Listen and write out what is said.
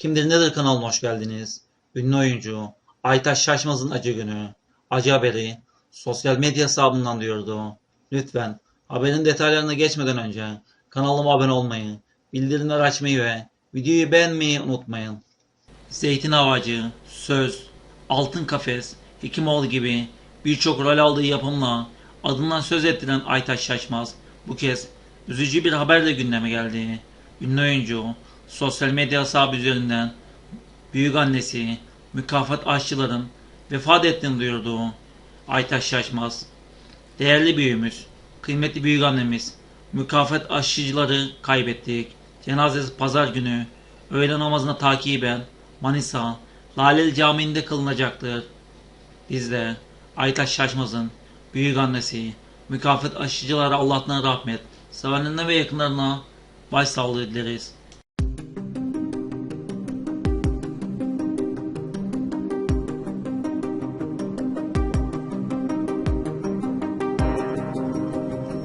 Kimdir Nedir kanalına hoş geldiniz. Ünlü oyuncu Aytaş Şaşmaz'ın acı günü, acı haberi sosyal medya hesabından duyurdu. Lütfen haberin detaylarına geçmeden önce kanalıma abone olmayı, bildirimleri açmayı ve videoyu beğenmeyi unutmayın. Zeytin Havacı, Söz, Altın Kafes, Hekimoğlu gibi birçok rol aldığı yapımla adından söz ettiren Aytaş Şaşmaz bu kez üzücü bir haberle gündeme geldi. Ünlü oyuncu sosyal medya hesabı üzerinden büyük annesi mükafat aşçıların vefat ettiğini duyurdu. Aytaş Şaşmaz, değerli büyüğümüz, kıymetli büyük annemiz, mükafat aşçıcıları kaybettik. Cenazesi pazar günü öğle namazına takiben Manisa Laleli Camii'nde kılınacaktır. Biz de Aytaş Şaşmaz'ın büyük annesi, mükafat aşıcılara Allah'tan rahmet, sevenlerine ve yakınlarına başsağlığı dileriz.